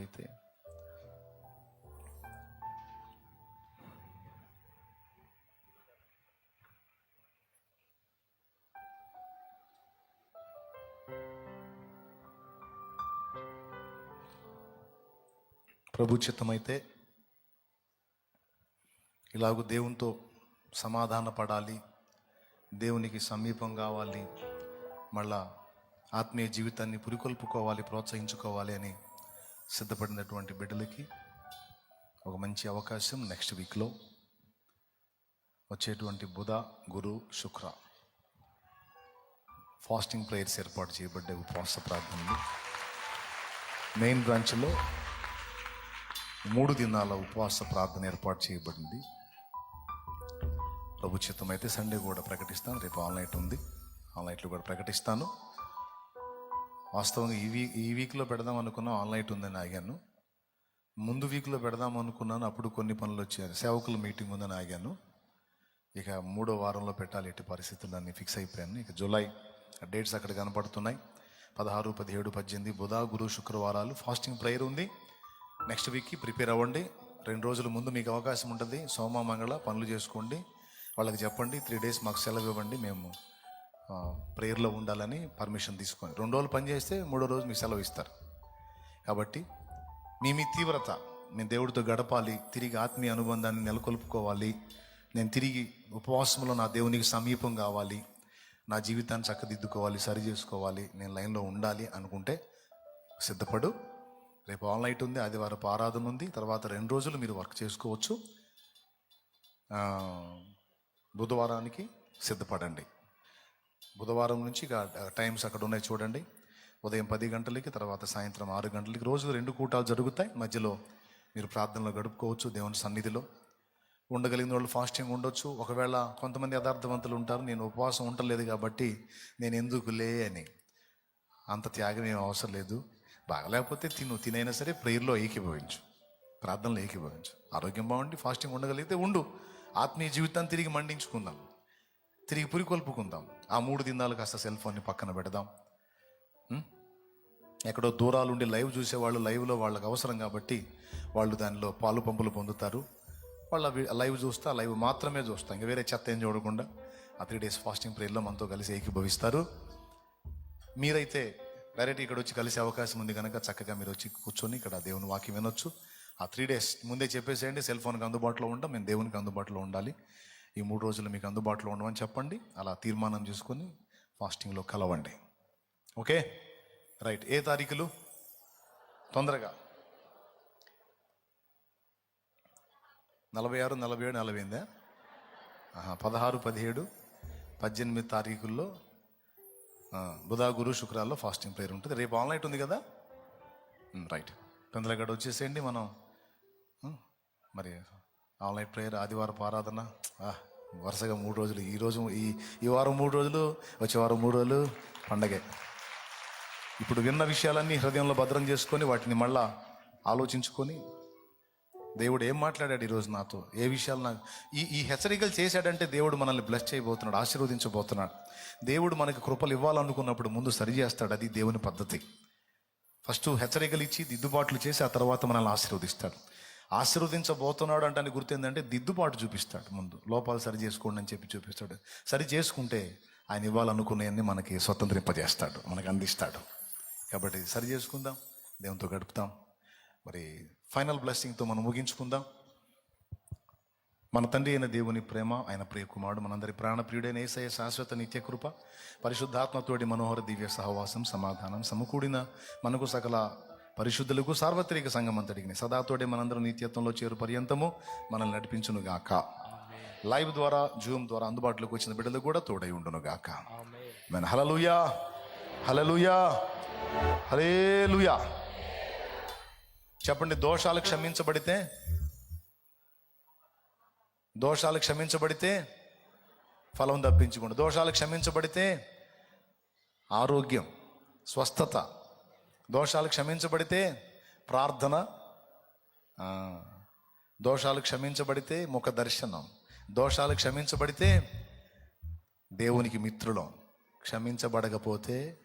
ఉన్నట్టయితే ప్రభు చిత్తమైతే ఇలాగూ దేవునితో సమాధాన పడాలి దేవునికి సమీపం కావాలి మళ్ళా ఆత్మీయ జీవితాన్ని పురికొల్పుకోవాలి ప్రోత్సహించుకోవాలి అని సిద్ధపడినటువంటి బిడ్డలకి ఒక మంచి అవకాశం నెక్స్ట్ వీక్లో వచ్చేటువంటి బుధ గురు శుక్ర ఫాస్టింగ్ ప్రేయర్స్ ఏర్పాటు చేయబడ్డ ఉపవాస ప్రార్థనలు. మెయిన్ బ్రాంచ్లో మూడు దినాల ఉపవాస ప్రార్థన ఏర్పాటు చేయబడింది. ప్రభు అయితే సండే కూడా ప్రకటిస్తాను రేపు ఆన్లైట్ ఉంది. ఆన్లైన్లో కూడా ప్రకటిస్తాను. వాస్తవంగా ఈ వీక్ ఈ వీక్లో పెడదాం అనుకున్నాం ఆన్లైన్ ఉందని ఆగాను. ముందు వీక్లో పెడదాం అనుకున్నాను అప్పుడు కొన్ని పనులు వచ్చాయి. సేవకుల మీటింగ్ ఉందని ఆగాను. ఇక మూడో వారంలో పెట్టాలి ఎట్టి పరిస్థితులన్నీ ఫిక్స్ అయిపోయాను. ఇక జూలై డేట్స్ అక్కడ కనపడుతున్నాయి. పదహారు పదిహేడు పద్దెనిమిది బుధ గురు శుక్రవారాలు ఫాస్టింగ్ ప్రేయర్ ఉంది. నెక్స్ట్ వీక్కి ప్రిపేర్ అవ్వండి. రెండు రోజుల ముందు మీకు అవకాశం ఉంటుంది. సోమ మంగళ పనులు చేసుకోండి. వాళ్ళకి చెప్పండి. త్రీ డేస్ మాకు సెలవు ఇవ్వండి. మేము ప్రేయర్లో ఉండాలని పర్మిషన్ తీసుకొని. రెండు రోజులు పని చేస్తే మూడో రోజు మీకు సెలవు ఇస్తారు. కాబట్టి మీ మీ తీవ్రత నేను దేవుడితో గడపాలి తిరిగి ఆత్మీయ అనుబంధాన్ని నెలకొల్పుకోవాలి నేను తిరిగి ఉపవాసంలో నా దేవునికి సమీపం కావాలి నా జీవితాన్ని చక్కదిద్దుకోవాలి సరి చేసుకోవాలి నేను లైన్లో ఉండాలి అనుకుంటే సిద్ధపడు. రేపు ఆన్లైన్ ఉంది ఆదివారపు ఆరాధన ఉంది తర్వాత రెండు రోజులు మీరు వర్క్ చేసుకోవచ్చు. బుధవారానికి సిద్ధపడండి. బుధవారం నుంచి ఇక టైమ్స్ అక్కడ ఉన్నాయి చూడండి. ఉదయం పది గంటలకి తర్వాత సాయంత్రం ఆరు గంటలకి రోజు రెండు కూటాలు జరుగుతాయి. మధ్యలో మీరు ప్రార్థనలో గడుపుకోవచ్చు దేవుని సన్నిధిలో. ఉండగలిగిన వాళ్ళు ఫాస్టింగ్ ఉండొచ్చు. ఒకవేళ కొంతమంది యథార్థవంతులు ఉంటారు నేను ఉపవాసం ఉండలేదు కాబట్టి నేను ఎందుకులే అని. అంత త్యాగం ఏం అవసరం లేదు. బాగలేకపోతే తిను తినైనా సరే ప్రేయర్లో ఏకీభవించు. ప్రార్థనలో ఏకీభవించు. ఆరోగ్యం బాగుండి ఫాస్టింగ్ ఉండగలిగితే ఉండు. ఆత్మీయ జీవితాన్ని తిరిగి మండించుకుందాం. తిరిగి పురికొల్పుకుందాం. ఆ మూడు దినాలు కాస్త సెల్ ఫోన్ని పక్కన పెడదాం. ఎక్కడో దూరాలుండి లైవ్ చూసేవాళ్ళు లైవ్లో వాళ్ళకి అవసరం కాబట్టి వాళ్ళు దానిలో పాలు పంపులు పొందుతారు. వాళ్ళ వి- లైవ్ చూస్తే లైవ్ మాత్రమే చూస్తాం. ఇంకా వేరే చెత్త ఏం చూడకుండా ఆ త్రీ డేస్ ఫాస్టింగ్ ప్రేయర్లో మనతో కలిసి ఏకీభవిస్తారు. మీరైతే డైరెక్ట్ ఇక్కడ వచ్చి కలిసే అవకాశం ఉంది కనుక చక్కగా మీరు వచ్చి కూర్చొని ఇక్కడ దేవుని వాక్యం వినొచ్చు. ఆ త్రీ డేస్ ముందే చెప్పేసేయండి సెల్ ఫోన్కి అందుబాటులో ఉంటాం మేము దేవునికి అందుబాటులో ఉండాలి. ఈ మూడు రోజులు మీకు అందుబాటులో ఉండమని చెప్పండి. అలా తీర్మానం చేసుకొని ఫాస్టింగ్లో కలవండి. ఓకే? రైట్. ఏ తారీఖులు? తొందరగా. నలభై ఆరు నలభై ఏడు నలభై ఎనిమిదా? పదహారు పదిహేడు పద్దెనిమిది తారీఖుల్లో ఆ, బుధ గురు శుక్రాల్లో ఫాస్టింగ్ ప్రేయర్ ఉంటుంది. రేపు ఆన్లైన్ ఉంది కదా? రైట్. తొందరగా వచ్చేసేయండి మనం. మరి ఆన్లైన్ ప్రేయర్ ఆదివారం ఆరాధన. వరుసగా మూడు రోజులు. ఈ రోజు ఈ ఈ వారం మూడు రోజులు వచ్చే వారం మూడు రోజులు పండగే. ఇప్పుడు విన్న విషయాలన్నీ హృదయంలో భద్రం చేసుకొని వాటిని మళ్ళా ఆలోచించుకొని దేవుడు ఏం మాట్లాడాడు ఈరోజు నాతో? ఏ విషయాలు నాకు ఈ ఈ హెచ్చరికలు చేశాడంటే దేవుడు మనల్ని బ్లెస్ చేయబోతున్నాడు ఆశీర్వదించబోతున్నాడు. దేవుడు మనకి కృపలు ఇవ్వాలనుకున్నప్పుడు ముందు సరి చేస్తాడు అది దేవుని పద్ధతి. ఫస్ట్ హెచ్చరికలు ఇచ్చి దిద్దుబాట్లు చేసి ఆ తర్వాత మనల్ని ఆశీర్వదిస్తాడు. ఆశీర్వదించబోతున్నాడు అంటే గుర్తు ఏంటంటే దిద్దుబాటు చూపిస్తాడు ముందు. లోపాలు సరి చేసుకోండి అని చెప్పి చూపిస్తాడు. సరి చేసుకుంటే ఆయన ఇవ్వాలనుకునేవన్నీ మనకి స్వతంత్రింపజేస్తాడు మనకు అందిస్తాడు. కాబట్టి సరి చేసుకుందాం దేవునితో గడుపుతాం. మరి ఫైనల్ బ్లెస్సింగ్తో మనం ముగించుకుందాం. మన తండ్రి అయిన దేవుని ప్రేమ ఆయన ప్రియ కుమారుడు మనందరి ప్రాణప్రియుడైన ఏసయ శాశ్వత నిత్య కృప పరిశుద్ధాత్మతోటి మనోహర దివ్య సహవాసం సమాధానం సమకూడిన మనకు సకల పరిశుద్ధులకు సార్వత్రిక సంఘమంతటికి సదాతోడే మనందరం నిత్యత్వంలో చేరు పర్యంతము మనల్ని నడిపించును గాక. లైవ్ ద్వారా జూమ్ ద్వారా అందుబాటులోకి వచ్చిన బిడ్డలు కూడా తోడై ఉండును గాక. మన హలలుయా హలలుయా హలేలుయా చెప్పండి దోషాలు క్షమించబడితే? దోషాలు క్షమించబడితే? ఫలం తప్పించుకోండి. దోషాలు క్షమించబడితే? ఆరోగ్యం స్వస్థత దోషాలు క్షమించబడితే ప్రార్థన దోషాలు క్షమించబడితే ముఖ దర్శనం దోషాలు క్షమించబడితే దేవునికి మిత్రులం క్షమించబడకపోతే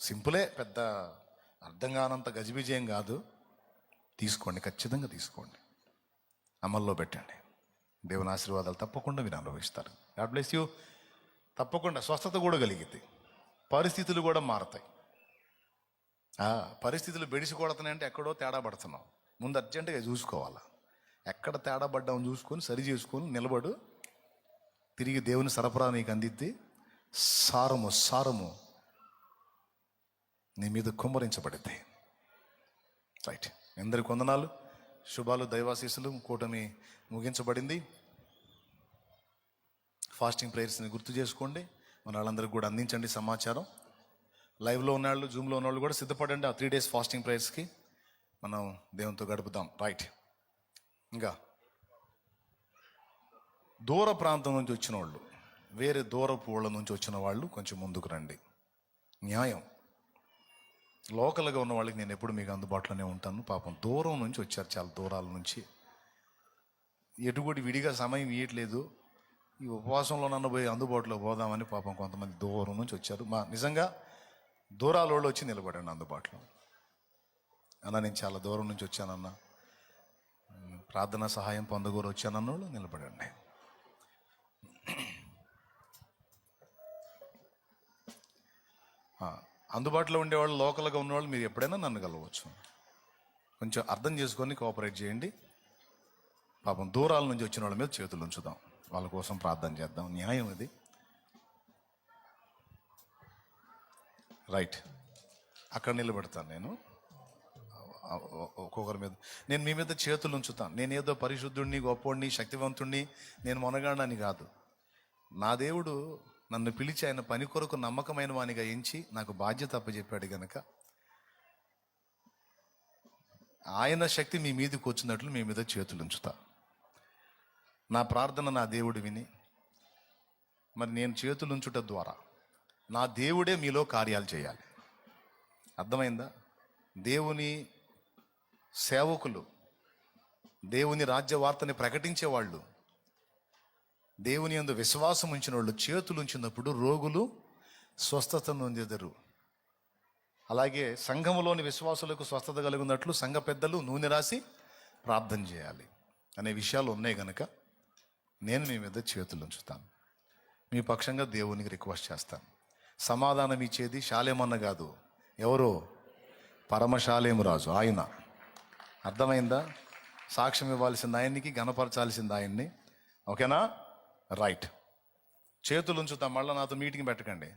సింపులే పెద్ద అర్థం కానంత గజిబిజయం కాదు. తీసుకోండి ఖచ్చితంగా తీసుకోండి. అమల్లో పెట్టండి. దేవుని ఆశీర్వాదాలు తప్పకుండా మీరు అనుభవిస్తారు. God bless you. తప్పకుండా స్వస్థత కూడా కలిగింది పరిస్థితులు కూడా మారతాయి. పరిస్థితులు బెడిసి కొడుతున్నాయంటే ఎక్కడో తేడా పడుతున్నాం. ముందు అర్జెంటుగా చూసుకోవాలా. ఎక్కడ తేడా పడ్డామని చూసుకొని సరి చేసుకొని నిలబడు. తిరిగి దేవుని సరఫరా నీకు అందిద్ది. సారము సారము నీ మీద కుమ్మరించబడింది రైట్. ఎందరికి వందనాలు శుభాలు దైవాశీసులు కూటమి ముగించబడింది. ఫాస్టింగ్ ప్రేయర్స్ని గుర్తు చేసుకోండి. మన వాళ్ళందరికీ కూడా అందించండి సమాచారం. లైవ్లో ఉన్నవాళ్ళు జూమ్లో ఉన్నవాళ్ళు కూడా సిద్ధపడండి ఆ త్రీ డేస్ ఫాస్టింగ్ ప్రేయర్స్కి మనం దేవునితో గడుపుదాం. రైట్ ఇంకా. దూర ప్రాంతం నుంచి వచ్చిన వాళ్ళు వేరే దూరపు ఊళ్ళ నుంచి వచ్చిన వాళ్ళు కొంచెం ముందుకు రండి. న్యాయం. లోకల్గా ఉన్న వాళ్ళకి నేను ఎప్పుడు మీకు అందుబాటులోనే ఉంటాను. పాపం దూరం నుంచి వచ్చారు చాలా దూరాల నుంచి. ఎటుకోటి విడిగా సమయం ఇవ్వట్లేదు ఈ ఉపవాసంలో నన్ను పోయి అందుబాటులో పోదామని పాపం కొంతమంది దూరం నుంచి వచ్చారు. మా నిజంగా దూరాల వాళ్ళు వచ్చి నిలబడండి అందుబాటులో. అన్న నేను చాలా దూరం నుంచి వచ్చానన్న. ప్రార్థన సహాయం పొందగోరు వచ్చానన్న వాళ్ళు నిలబడండి అందుబాటులో ఉండేవాళ్ళు లోకల్గా ఉన్నవాళ్ళు మీరు ఎప్పుడైనా నన్ను కలవచ్చు. కొంచెం అర్థం చేసుకొని కోఆపరేట్ చేయండి. పాపం దూరాల నుంచి వచ్చిన వాళ్ళ మీద చేతులు ఉంచుదాం. వాళ్ళ కోసం ప్రార్థన చేద్దాం. న్యాయం అది. రైట్. అక్కడ నిలబెడతాను నేను. ఒక్కొక్కరి మీద. నేను మీ మీద చేతులు ఉంచుతాను. నేను ఏదో పరిశుద్ధుడిని గొప్పోడిని శక్తివంతుణ్ణి నేను మొనగాడని కాదు. నా దేవుడు నన్ను పిలిచి ఆయన పని కొరకు నమ్మకమైన వానిగా ఎంచి నాకు బాధ్యత అప్పచెప్పాడు గనక. ఆయన శక్తి మీ మీదకి వచ్చినట్లు మీ మీద చేతులు ఉంచుతా. నా ప్రార్థన నా దేవుడు విని మరి నేను చేతులు ఉంచుట ద్వారా నా దేవుడే మీలో కార్యాలు చేయాలి. అర్థమైందా? దేవుని సేవకులు దేవుని రాజ్య వార్తని ప్రకటించే వాళ్ళు దేవుని అందు విశ్వాసం ఉంచిన వాళ్ళు చేతులు ఉంచినప్పుడు రోగులు స్వస్థత నొందెదరు. అలాగే సంఘములోని విశ్వాసులకు స్వస్థత కలిగినట్లు సంఘ పెద్దలు నూనె రాసి ప్రార్థన చేయాలి అనే విషయాలు ఉన్నాయి కనుక నేను మీ మీద చేతులు ఉంచుతాను. మీ పక్షంగా దేవునికి రిక్వెస్ట్ చేస్తాను. సమాధానం ఇచ్చేది శాలేమన్న కాదు. ఎవరో? పరమశాలేము రాజు ఆయన. అర్థమైందా? సాక్ష్యం ఇవ్వాల్సింది ఆయన్ని గణపరచాల్సింది ఆయన్ని. ఓకేనా? రైట్. చేతులు ఉంచుతాం మళ్ళీ నాతో మీటింగ్ పెట్టకండి.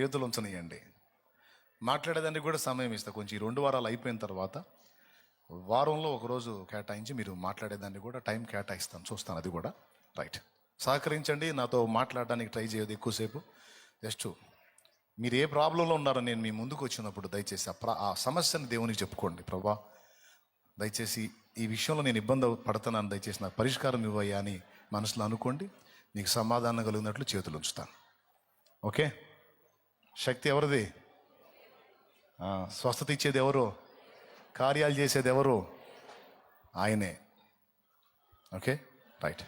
చేతులు ఉంచనియండి. మాట్లాడేదానికి కూడా సమయం ఇస్తా. కొంచెం ఈ రెండు వారాలు అయిపోయిన తర్వాత వారంలో ఒకరోజు కేటాయించి మీరు మాట్లాడేదాన్ని కూడా టైం కేటాయిస్తాను చూస్తాను అది కూడా. రైట్. సహకరించండి నాతో మాట్లాడడానికి ట్రై చేయదు ఎక్కువసేపు. జస్ట్ మీరు ఏ ప్రాబ్లంలో ఉన్నారో నేను మీ ముందుకు వచ్చినప్పుడు దయచేసి ఆ ప్రా- ఆ సమస్యను దేవునికి చెప్పుకోండి. ప్రభా దయచేసి ఈ విషయంలో నేను ఇబ్బంది పడుతున్నాను. దయచేసి నాకు పరిష్కారం ఇవ్వయ్యా అని మనసులో అనుకోండి. నీకు సమాధానం కలిగినట్లు చేతులు ఉంచుతాను. ఓకే? శక్తి ఎవరిది? స్వస్థత ఇచ్చేది ఎవరు? కార్యాలు చేసేది ఎవరు? ఆయనే. ఓకే? రైట్.